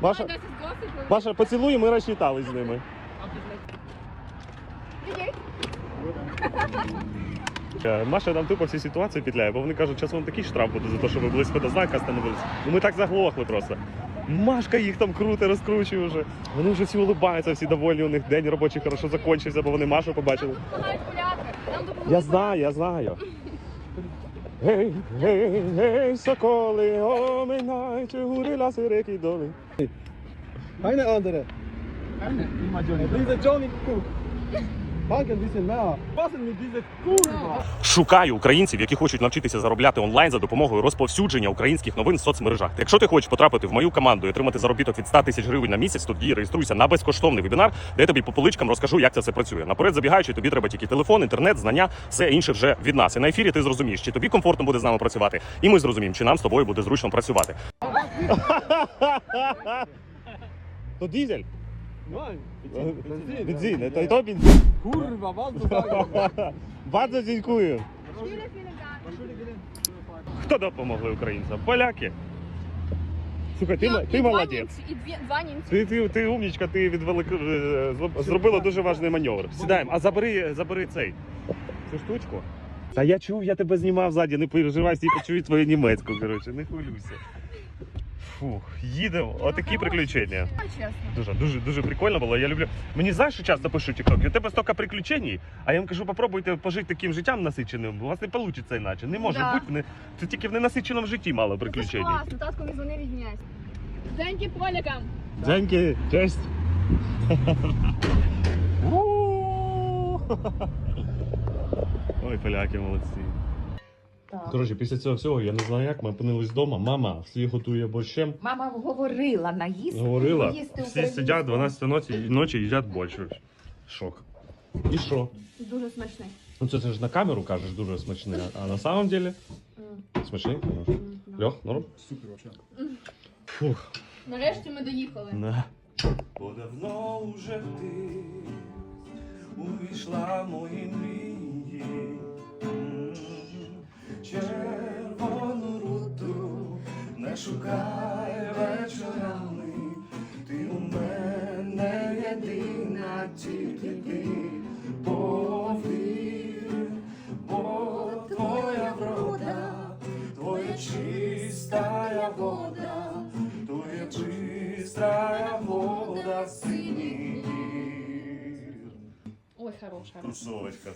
Маша, 10 досить. Маша, поцілуй, ми розчитались з ними. Е, Маша нам тупо всі ситуації петляє, бо вони кажуть, зараз вам такий штраф буде за те, що ви близько до знака становились. Ну ми так заглохли просто. Машка їх там круто розкручує вже. Вони вже всі улибаються, всі довольні, у них день робочий хорошо закінчився, бо вони Машу побачили. Я знаю, я знаю. hey hey hey sakoli Hej, hej, hej, Sokoly, omenajte, hurila se reki doli. Ajde, Andre. Ajde, ima Johnny. Bliza Johnny Cook. Bisschen mehr. Was denn mit? Шукаю українців, які хочуть навчитися заробляти онлайн за допомогою розповсюдження українських новин в соцмережах. Якщо ти хочеш потрапити в мою команду і отримати заробіток від 100 тисяч гривень на місяць, тоді реєструйся на безкоштовний вебінар, де я тобі по поличкам розкажу, як це все працює. Наперед забігаючи, тобі треба тільки телефон, інтернет, знання, все інше вже від нас. І на ефірі ти зрозумієш, чи тобі комфортно буде з нами працювати, і ми зрозуміємо, чи нам з тобою буде зручно працювати. То дизель. Benzin. То бензин. Kurva, was du sagst. Bardzo дякую. Vielen, vielen Dank. Хто допомогли українцям? Поляки. Слухай, ти, м- ти молодець. І дві, два німці. Ти, ти, ти умнічка, ти відвели, е, зроб- зробила дуже важний маневр. Сідаємо, а забери, забери цей. Цю штучку. Та я чув, я тебе знімав ззаді, не переживай, всі почують твою німецьку, коротше, не хвилюйся. Фух, їдемо. Отакі приключення. Чесно. Дуже, дуже, дуже прикольно було. Я люблю. Мені знаєш, що часто пишуть тіктоки, у тебе стільки приключень, а я їм кажу, попробуйте пожити таким життям насиченим. У вас не вийде іначе. Не може Да. бути. Не... Це тільки в ненасиченому житті мало Ну, приключень. класно, татко мені дзвонив від князь. Деньки полякам. Дзеньки, честь. Ой, поляки молодці. Так. Коротше, після цього всього я не знаю, як ми опинились вдома. Мама всі готує борщем. Мама говорила наїсти. Говорила, їсти всі українську. сидять 12 ночі, ночі їдять борщ. Шок. І що? Дуже смачний. Ну це ти ж на камеру кажеш дуже смачний, а на самом деле смачний? Льох, норм? Super, вообще. Фух. Нарешті ми доїхали. На. Бо давно вже ти увійшла мої мрії. Шукай вечорами. Ти у мене єдина, тільки ти повір, бо твоя врода, твоя чистая вода, твоя чистая вода синій. Ой, хороша. Тусовочка.